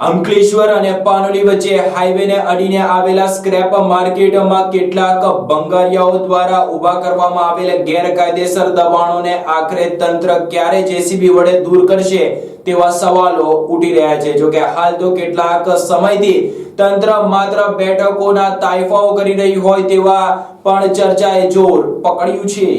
અંકલેશ્વર અને પાનોલી વચ્ચે હાઈવેને અડીને આવેલા સ્ક્રેપ માર્કેટમાં કેટલાક બંગારિયાઓ દ્વારા ઊભા કરવામાં આવેલ ગેરકાયદેસર દબાણોને આખરે તંત્ર ક્યારે જેસીબી વડે દૂર કરશે તેવા સવાલો ઉઠી રહ્યા છે. જોકે હાલ તો કેટલાક સમયથી તંત્ર માત્ર બેઠકોના તાઇફાઓ કરી રહી હોય તેવા પણ ચર્ચાએ જોર પકડ્યું છે.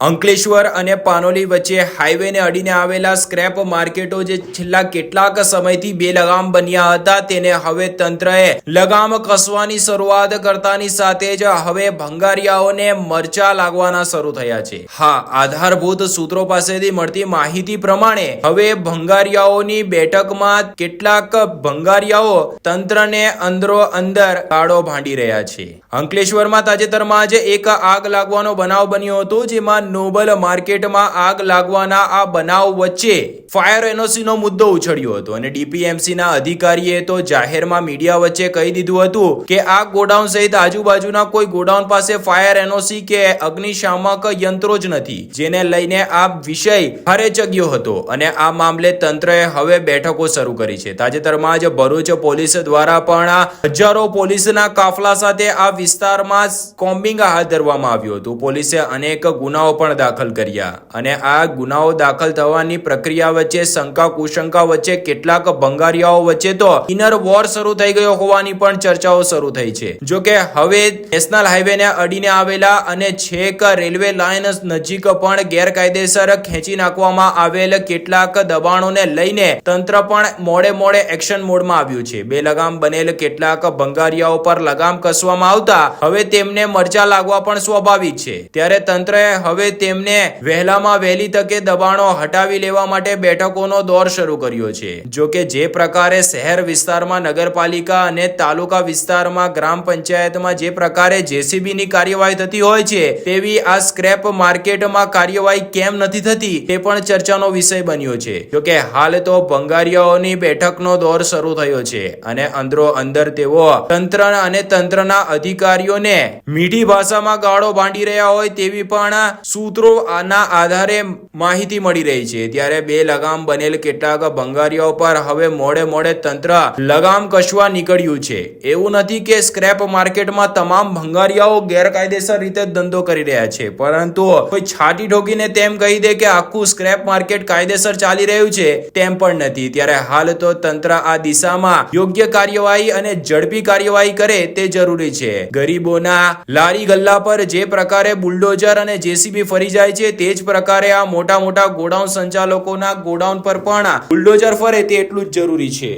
અંકલેશ્વર અને પાનોલી વચ્ચે હાઈવેને અડીને આવેલા સ્ક્રેપ માર્કેટો જે છેલ્લા કેટલાક સમયથી બેલગામ બન્યા હતા, તેને હવે તંત્રએ લગામ કસવાની શરૂઆત કરતાની સાથે જ હવે ભંગારિયાઓને મરચા લાગવાના શરૂ થયા છે. હા, આધારભૂત સૂત્રો પાસેથી મળતી માહિતી પ્રમાણે હવે ભંગારિયાઓની બેઠકમાં કેટલાક ભંગારિયાઓ તંત્રને અંદરો અંદર કાળો ભાંડી રહ્યા છે. અંકલેશ્વરમાં તાજેતરમાં જ એક આગ લાગવાનો બનાવ બન્યો હતો, જેમાં નોબલ માર્કેટમાં આગ લાગવાના આ બનાવ વચ્ચે ફાયર એનઓસી નો મુદ્દો ઉછળ્યો હતો અને ડીપીએમસી ના અધિકારીએ તો જાહેરમાં મીડિયા વચ્ચે કહી દીધું હતું કે આ ગોડાઉન સહિત આજુબાજુના કોઈ ગોડાઉન પાસે ફાયર એનઓસી કે અગ્નિશામક યંત્રો જ નથી, જેને લઈને આ વિષય ભારે ચગ્યો હતો અને આ મામલે તંત્રએ હવે બેઠકો શરૂ કરી છે. તાજેતરમાં જ ભરૂચ પોલીસ દ્વારા પણ હજારો પોલીસના કાફલા સાથે આ વિસ્તારમાં કોમ્બિંગ હાથ ધરવામાં આવ્યું હતું. પોલીસે અનેક ગુનાઓ પણ દાખલ કર્યા અને આ ગુનાઓ દાખલ થવાની પ્રક્રિયા વચ્ચે શંકા કુશંકા વચ્ચે કેટલાક ભંગારિયાઓ વચ્ચે તો ઇનર વોર શરૂ થઈ ગયો હોવાની પણ ચર્ચાઓ શરૂ થઈ છે. જો કે હવે નેશનલ હાઈવેને અડીને આવેલા અને છેક રેલવે લાઇન નજીક પણ ગેરકાયદેસર ખેંચી નાખવામાં આવેલ કેટલાક દબાણોને લઈને તંત્ર પણ મોડે મોડે એક્શન મોડમાં આવ્યું છે. બે લગામ બનેલ કેટલાક ભંગારિયાઓ પર લગામ કસવામાં આવતા હવે તેમને મરચા લાગવા પણ સ્વાભાવિક છે. ત્યારે તંત્રએ હવે તેમને વહેલામાં વહેલી તકે દબાણો હટાવી લેવા માટે બેઠકોનો દોર શરૂ કર્યો છે. જો કે જે પ્રકારે શહેર વિસ્તારમાં નગરપાલિકા અને તાલુકા વિસ્તારમાં ગ્રામ પંચાયતમાં જે પ્રકારે જેસીબીની કાર્યવાહી થતી હોય છે, તેવી આ સ્ક્રેપ માર્કેટમાં કાર્યવાહી કેમ નથી થતી તે પણ ચર્ચાનો વિષય બન્યો છે. જો કે હાલ તો ભંગારિયાઓની બેઠકનો દોર શરૂ થયો છે અને અંદરો અંદર તેઓ તંત્ર અને તંત્રના અધિકારીઓને મીઠી ભાષામાં ગાળો બાંધી રહ્યા હોય તેવી પણ સૂત્રો આના આધારે માહિતી મળી રહી છે. ત્યારે બે લગામ બનેલ કેટલાક ભંગારીઓ પર હવે મોડે મોડે તંત્ર લગામ કસવા નીકળ્યું છે. એવું નથી કે સ્ક્રેપ માર્કેટમાં તમામ ભંગારીયાઓ ગેરકાયદેસર રીતે ધંધો કરી રહ્યા છે. પરંતુ કોઈ છાટી ઠોકીને તેમ કહી દે કે આખું સ્ક્રેપ માર્કેટ કાયદેસર ચાલી રહ્યું છે, તેમ પણ નથી. ત્યારે હાલ તો તંત્ર આ દિશામાં યોગ્ય કાર્યવાહી અને ઝડપી કાર્યવાહી કરે તે જરૂરી છે. ગરીબોના લારી ગલ્લા પર જે પ્રકારે બુલડોઝર અને જેસીબી ફરી જાય છે. તે જ પ્રકારે આ મોટા મોટા ગોડાઉન સંચાલકોના ગોડાઉન પર પણ બુલડોઝર ફરે તે એટલું જ જરૂરી છે.